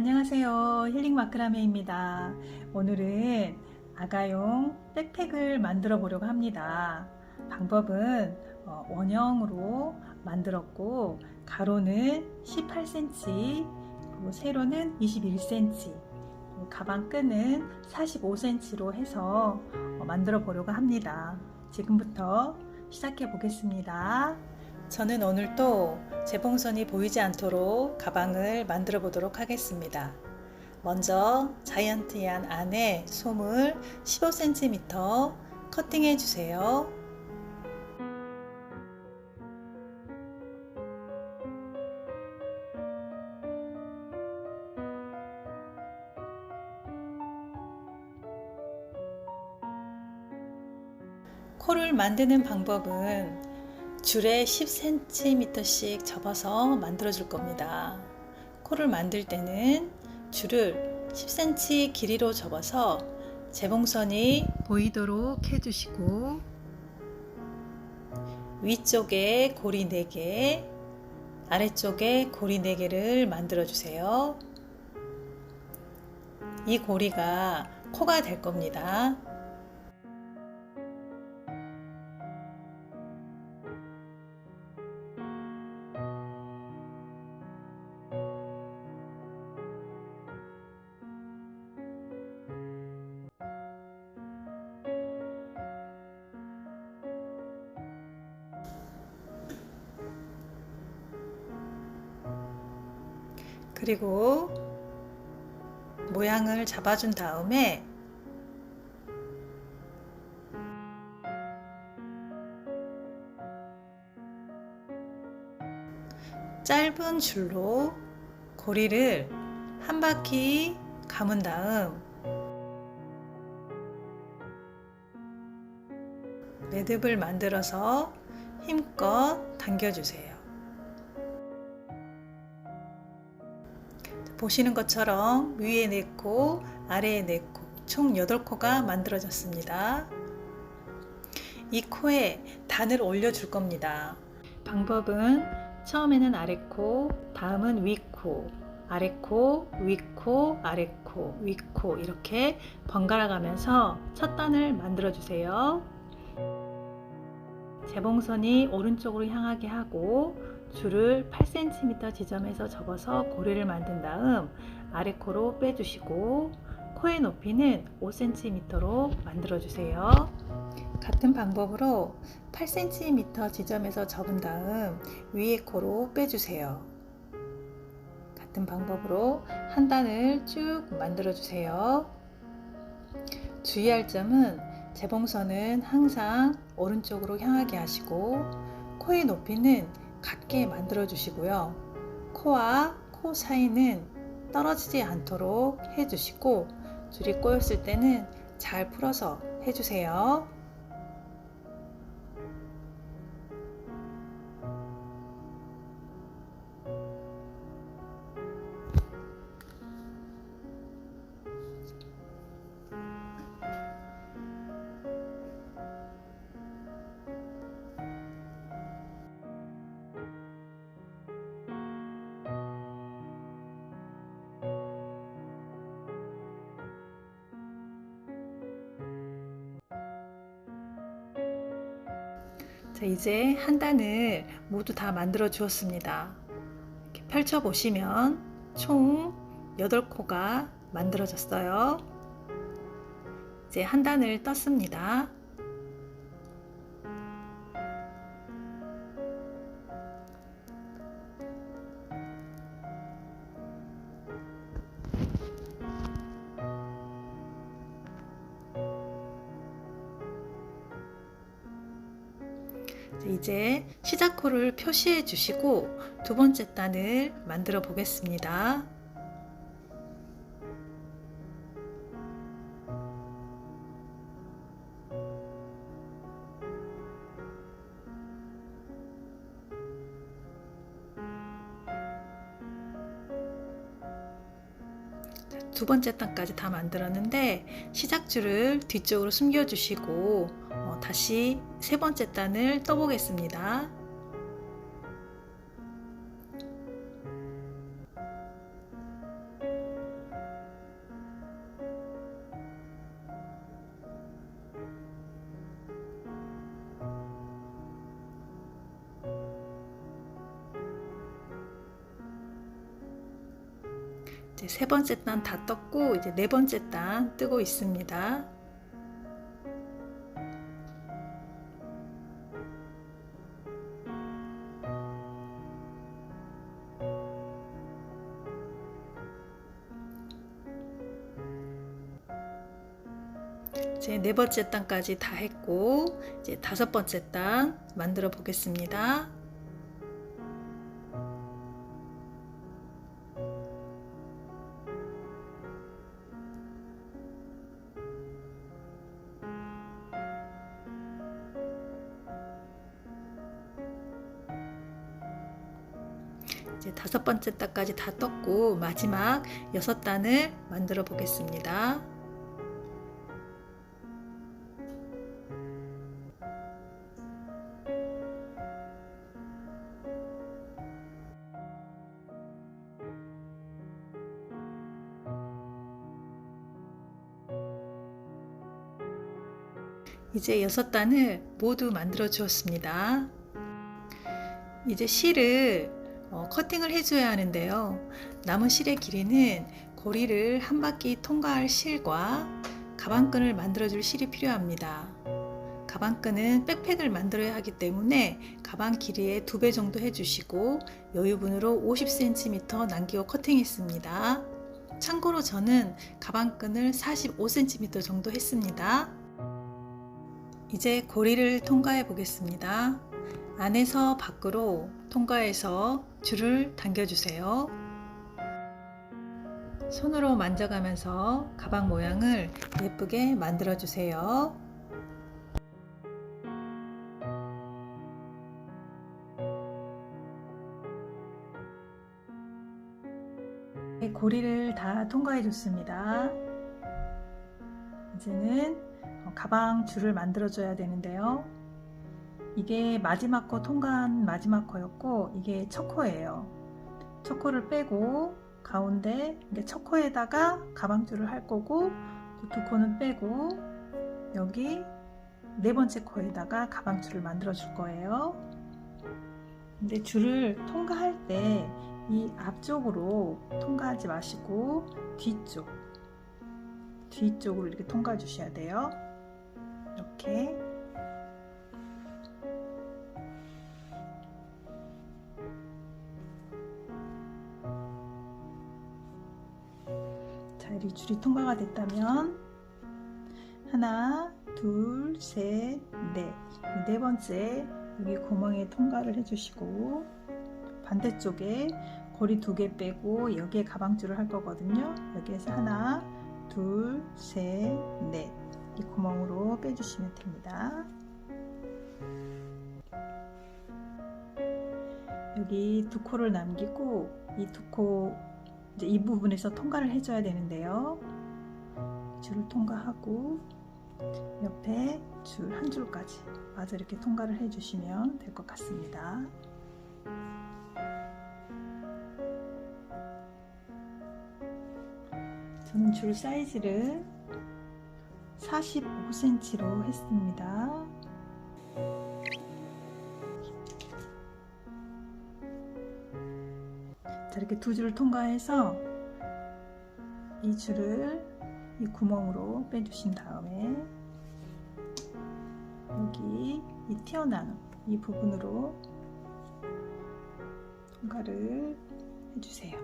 안녕하세요. 힐링 마크라메입니다. 오늘은 아가용 백팩을 만들어 보려고 합니다. 방법은 어, 원형으로 만들었고 가로는 18cm, 그리고 세로는 21cm, 그리고 가방 끈은 45cm로 해서 어, 만들어 보려고 합니다. 지금부터 시작해 보겠습니다. 저는 오늘 또 재봉선이 보이지 않도록 가방을 만들어 보도록 하겠습니다. 먼저 자이언트한 안에 솜을 15cm 커팅해 주세요. 코를 만드는 방법은 줄에 10cm씩 접어서 만들어 줄 겁니다. 코를 만들 때는 줄을 10cm 길이로 접어서 재봉선이 보이도록 해주시고 위쪽에 고리 4개, 아래쪽에 고리 4개를 만들어 주세요. 이 고리가 코가 될 겁니다. 그리고 모양을 잡아준 다음에 짧은 줄로 고리를 한 바퀴 감은 다음 매듭을 만들어서 힘껏 당겨주세요. 보시는 것처럼 위에 4코, 아래에 4코, 총 8코가 만들어졌습니다. 이 코에 단을 올려줄 겁니다. 방법은 처음에는 아래 코, 다음은 위 코, 아래 코, 위 코, 아래 코, 위 코 이렇게 번갈아 가면서 첫 단을 만들어 주세요. 재봉선이 오른쪽으로 향하게 하고 줄을 8cm 지점에서 접어서 고리를 만든 다음 아래 코로 빼주시고 코의 높이는 5cm로 만들어 주세요. 같은 방법으로 8cm 지점에서 접은 다음 위에 코로 빼주세요. 같은 방법으로 한 단을 쭉 만들어 주세요. 주의할 점은 재봉선은 항상 오른쪽으로 향하게 하시고 코의 높이는 같게 만들어 주시고요. 코와 코 사이는 떨어지지 않도록 해주시고 줄이 꼬였을 때는 잘 풀어서 해주세요. 자, 이제 한 단을 모두 다 만들어 주었습니다. 이렇게 펼쳐 보시면 총 8코가 만들어졌어요. 이제 한 단을 떴습니다. 이제 시작코를 표시해 주시고 두 번째 단을 만들어 보겠습니다. 두 번째 단까지 다 만들었는데 시작줄을 뒤쪽으로 숨겨 주시고 어, 다시 세 번째 단을 떠보겠습니다. 세 번째 단 다 떴고 이제 네 번째 단 뜨고 있습니다. 제 네 번째 단까지 다 했고 이제 다섯 번째 단 만들어 보겠습니다. 이제 다섯 번째 단까지 다 떴고 마지막 여섯 단을 만들어 보겠습니다. 이제 여섯 단을 모두 만들어 주었습니다. 이제 실을 어, 커팅을 해줘야 하는데요. 남은 실의 길이는 고리를 한 바퀴 통과할 실과 가방끈을 만들어줄 실이 필요합니다. 가방끈은 백팩을 만들어야 하기 때문에 가방 길이의 두 배 정도 해주시고 여유분으로 50cm 남기고 커팅했습니다. 참고로 저는 가방끈을 45cm 정도 했습니다. 이제 고리를 통과해 보겠습니다. 안에서 밖으로 통과해서 줄을 당겨주세요. 손으로 만져가면서 가방 모양을 예쁘게 만들어 주세요. 고리를 다 통과해 줬습니다. 이제는 가방 줄을 만들어 줘야 되는데요. 이게 마지막 코 통과한 마지막 코였고 이게 첫 코예요. 첫 코를 빼고 가운데 첫 코에다가 가방 줄을 할 거고 두 코는 빼고 여기 네 번째 코에다가 가방 줄을 만들어 줄 거예요. 근데 줄을 통과할 때 이 앞쪽으로 통과하지 마시고 뒤쪽 뒤쪽으로 이렇게 통과해 주셔야 돼요. 이렇게 자, 이 줄이 통과가 됐다면 하나, 둘, 셋, 넷. 네 번째 여기 구멍에 통과를 해주시고 반대쪽에 고리 두 개 빼고 여기에 가방줄을 할 거거든요. 여기에서 하나, 둘, 셋, 넷. 이 구멍으로 빼주시면 됩니다. 여기 두 코를 남기고 이 두 코 이 부분에서 통과를 해줘야 되는데요. 줄을 통과하고 옆에 줄 한 줄까지 마저 이렇게 통과를 해주시면 될 것 같습니다. 저는 줄 사이즈를 45cm로 했습니다. 자, 이렇게 두 줄을 통과해서 이 줄을 이 구멍으로 빼주신 다음에 여기 이 튀어나온 이 부분으로 통과를 해주세요.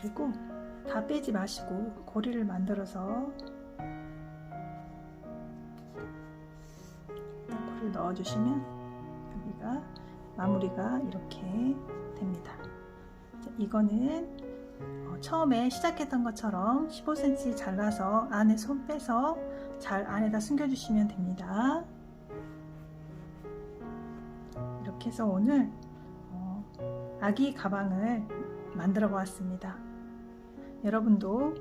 그리고 다 빼지 마시고 고리를 만들어서 고리를 넣어주시면 여기가 마무리가 이렇게 됩니다. 자, 이거는 어, 처음에 시작했던 것처럼 15cm 잘라서 안에 손 빼서 잘 안에다 숨겨주시면 됩니다. 이렇게 해서 오늘 어, 아기 가방을 만들어 보았습니다. 여러분도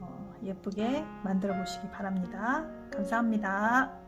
어, 예쁘게 만들어 보시기 바랍니다. 감사합니다.